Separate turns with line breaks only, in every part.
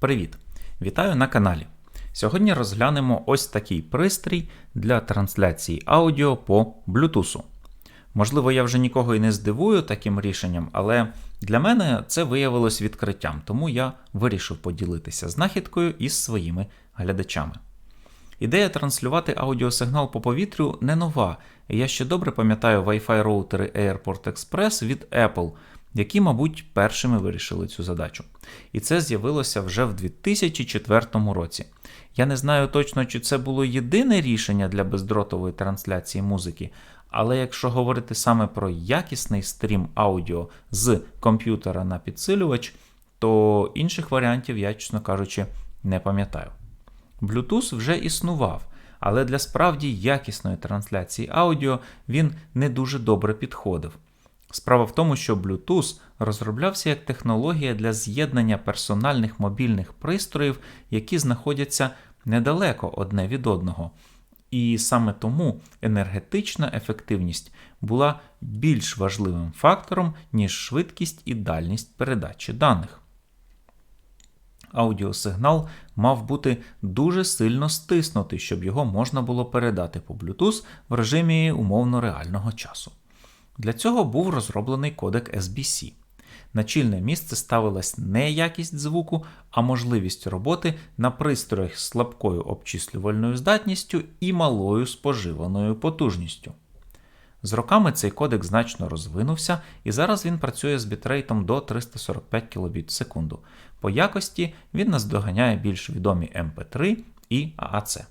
Привіт! Вітаю на каналі. Сьогодні розглянемо ось такий пристрій для трансляції аудіо по Bluetooth. Можливо, я вже нікого і не здивую таким рішенням, але для мене це виявилось відкриттям, тому я вирішив поділитися знахідкою із своїми глядачами. Ідея транслювати аудіосигнал по повітрю не нова, я ще добре пам'ятаю Wi-Fi роутери Airport Express від Apple, які, мабуть, першими вирішили цю задачу. І це з'явилося вже в 2004 році. Я не знаю точно, чи це було єдине рішення для бездротової трансляції музики, але якщо говорити саме про якісний стрім аудіо з комп'ютера на підсилювач, то інших варіантів я, чесно кажучи, не пам'ятаю. Bluetooth вже існував, але для справді якісної трансляції аудіо він не дуже добре підходив. Справа в тому, що Bluetooth розроблявся як технологія для з'єднання персональних мобільних пристроїв, які знаходяться недалеко одне від одного. І саме тому енергетична ефективність була більш важливим фактором, ніж швидкість і дальність передачі даних. Аудіосигнал мав бути дуже сильно стиснутий, щоб його можна було передати по Bluetooth в режимі умовно реального часу. Для цього був розроблений кодек SBC. На чільне місце ставилась не якість звуку, а можливість роботи на пристроях з слабкою обчислювальною здатністю і малою споживаною потужністю. З роками цей кодек значно розвинувся, і зараз він працює з бітрейтом до 345 кбіт в секунду. По якості він наздоганяє більш відомі MP3 і AAC.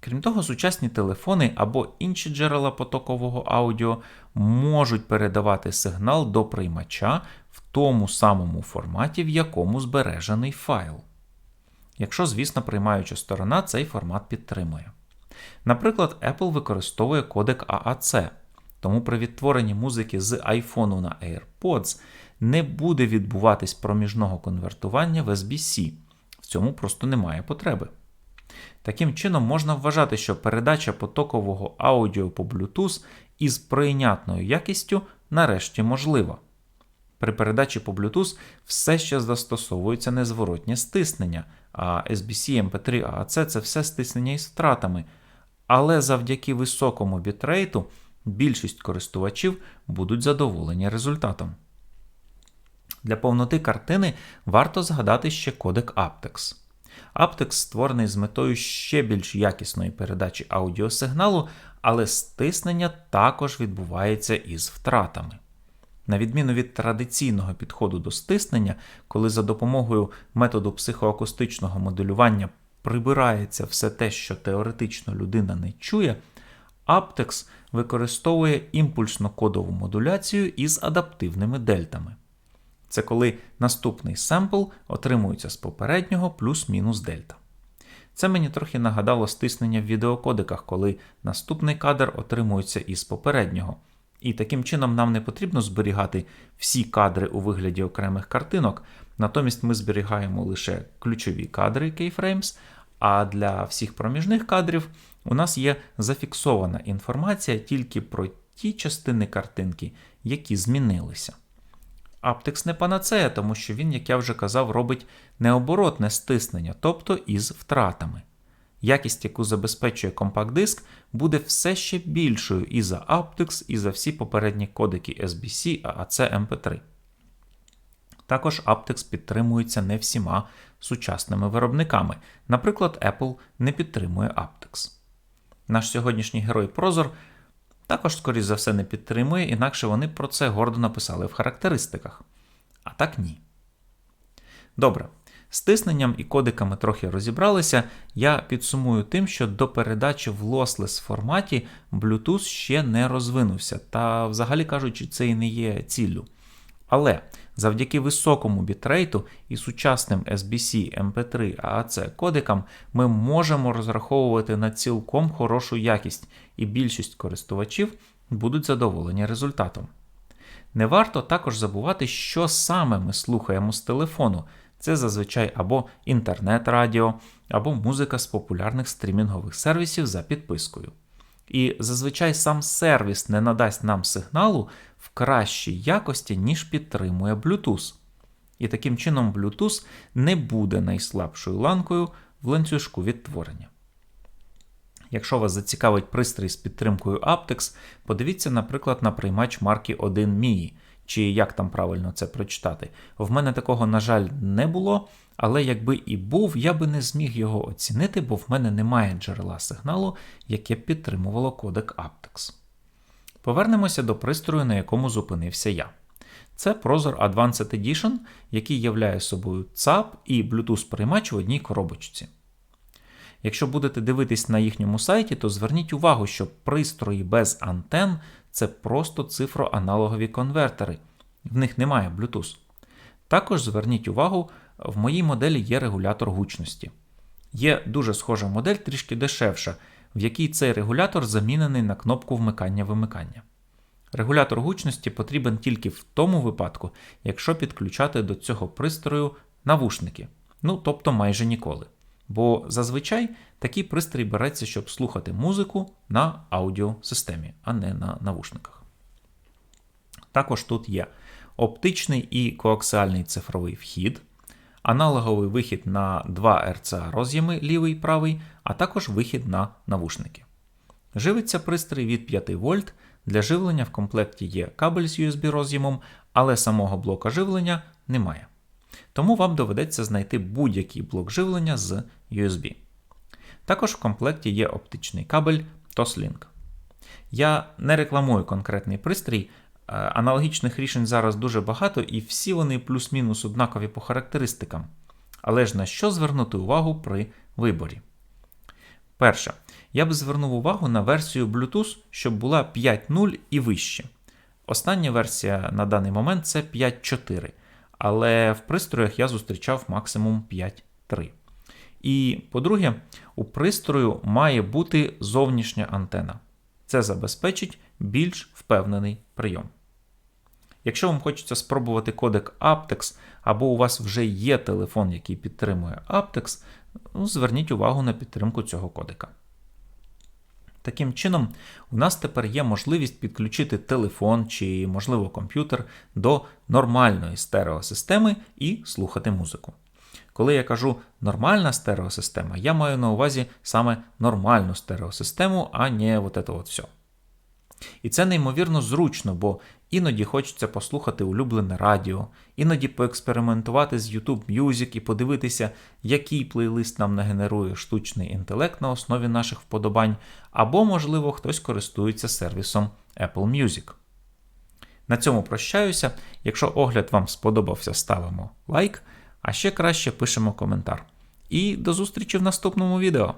Крім того, сучасні телефони або інші джерела потокового аудіо можуть передавати сигнал до приймача в тому самому форматі, в якому збережений файл. Якщо, звісно, приймаюча сторона цей формат підтримує. Наприклад, Apple використовує кодек AAC, тому при відтворенні музики з iPhone на AirPods не буде відбуватись проміжного конвертування в SBC. В цьому просто немає потреби. Таким чином, можна вважати, що передача потокового аудіо по Bluetooth із прийнятною якістю нарешті можлива. При передачі по Bluetooth все ще застосовується незворотнє стиснення, а SBC, MP3, AAC – це все стиснення із втратами. Але завдяки високому бітрейту більшість користувачів будуть задоволені результатом. Для повноти картини варто згадати ще кодек aptX. aptX створений з метою ще більш якісної передачі аудіосигналу, але стиснення також відбувається із втратами. На відміну від традиційного підходу до стиснення, коли за допомогою методу психоакустичного моделювання прибирається все те, що теоретично людина не чує, aptX використовує імпульсно кодову модуляцію із адаптивними дельтами. Це коли наступний семпл отримується з попереднього плюс-мінус дельта. Це мені трохи нагадало стиснення в відеокодиках, коли наступний кадр отримується із попереднього. І таким чином нам не потрібно зберігати всі кадри у вигляді окремих картинок, натомість ми зберігаємо лише ключові кадри keyframes, а для всіх проміжних кадрів у нас є зафіксована інформація тільки про ті частини картинки, які змінилися. Аптекс не панацея, тому що він, як я вже казав, робить необоротне стиснення, тобто із втратами. Якість, яку забезпечує компакт-диск, буде все ще більшою і за aptX, і за всі попередні кодики SBC, AAC MP3. Також aptX підтримується не всіма сучасними виробниками. Наприклад, Apple не підтримує aptX. Наш сьогоднішній герой Prozor також, скоріш за все, не підтримує, інакше вони про це гордо написали в характеристиках. А так ні. Добре. З тисненням і кодиками трохи розібралися. Я підсумую тим, що до передачі в lossless форматі Bluetooth ще не розвинувся, та, взагалі кажучи, це і не є ціллю. Але завдяки високому бітрейту і сучасним SBC, MP3, AAC кодикам ми можемо розраховувати на цілком хорошу якість, і більшість користувачів будуть задоволені результатом. Не варто також забувати, що саме ми слухаємо з телефону. Це зазвичай або інтернет-радіо, або музика з популярних стрімінгових сервісів за підпискою. І зазвичай сам сервіс не надасть нам сигналу в кращій якості, ніж підтримує Bluetooth. і таким чином Bluetooth не буде найслабшою ланкою в ланцюжку відтворення. Якщо вас зацікавить пристрій з підтримкою aptX, подивіться, наприклад, на приймач марки 1 Mii, чи як там правильно це прочитати. В мене такого, на жаль, не було, але якби і був, я би не зміг його оцінити, бо в мене немає джерела сигналу, яке підтримувало кодек aptX. Повернемося до пристрою, на якому зупинився я. Це Prozor Advanced Edition, який являє собою ЦАП і Bluetooth-приймач в одній коробочці. Якщо будете дивитись на їхньому сайті, то зверніть увагу, що пристрої без антен це просто цифроаналогові конвертери, в них немає Bluetooth. Також зверніть увагу, в моїй моделі є регулятор гучності. Є дуже схожа модель, трішки дешевша, в якій цей регулятор замінений на кнопку вмикання-вимикання. Регулятор гучності потрібен тільки в тому випадку, якщо підключати до цього пристрою навушники, ну тобто майже ніколи. Бо зазвичай такий пристрій береться, щоб слухати музику на аудіосистемі, а не на навушниках. Також тут є оптичний і коаксіальний цифровий вхід, аналоговий вихід на два RCA роз'єми лівий і правий, а також вихід на навушники. Живиться пристрій від 5 вольт. Для живлення в комплекті є кабель з USB роз'ємом, але самого блока живлення немає. Тому вам доведеться знайти будь-який блок живлення з USB. Також в комплекті є оптичний кабель Toslink. Я не рекламую конкретний пристрій, е, аналогічних рішень зараз дуже багато, і всі вони плюс-мінус однакові по характеристикам. Але ж на що звернути увагу при виборі? Перше, я б звернув увагу на версію Bluetooth, щоб була 5.0 і вище. Остання версія на даний момент це 5.4, але в пристроях я зустрічав максимум 5.3. І по-друге, у пристрою має бути зовнішня антена. Це забезпечить більш впевнений прийом. Якщо вам хочеться спробувати кодек aptX, або у вас вже є телефон, який підтримує aptX, ну, зверніть увагу на підтримку цього кодека. Таким чином, у нас тепер є можливість підключити телефон чи, можливо, комп'ютер до нормальної стереосистеми і слухати музику. Коли я кажу нормальна стереосистема, я маю на увазі саме нормальну стереосистему, а не вот это от все. І це неймовірно зручно, бо іноді хочеться послухати улюблене радіо, іноді поекспериментувати з YouTube Music і подивитися, який плейлист нам нагенерує штучний інтелект на основі наших вподобань, або, можливо, хтось користується сервісом Apple Music. На цьому прощаюся. Якщо огляд вам сподобався, ставимо лайк, а ще краще пишемо коментар. І до зустрічі в наступному відео.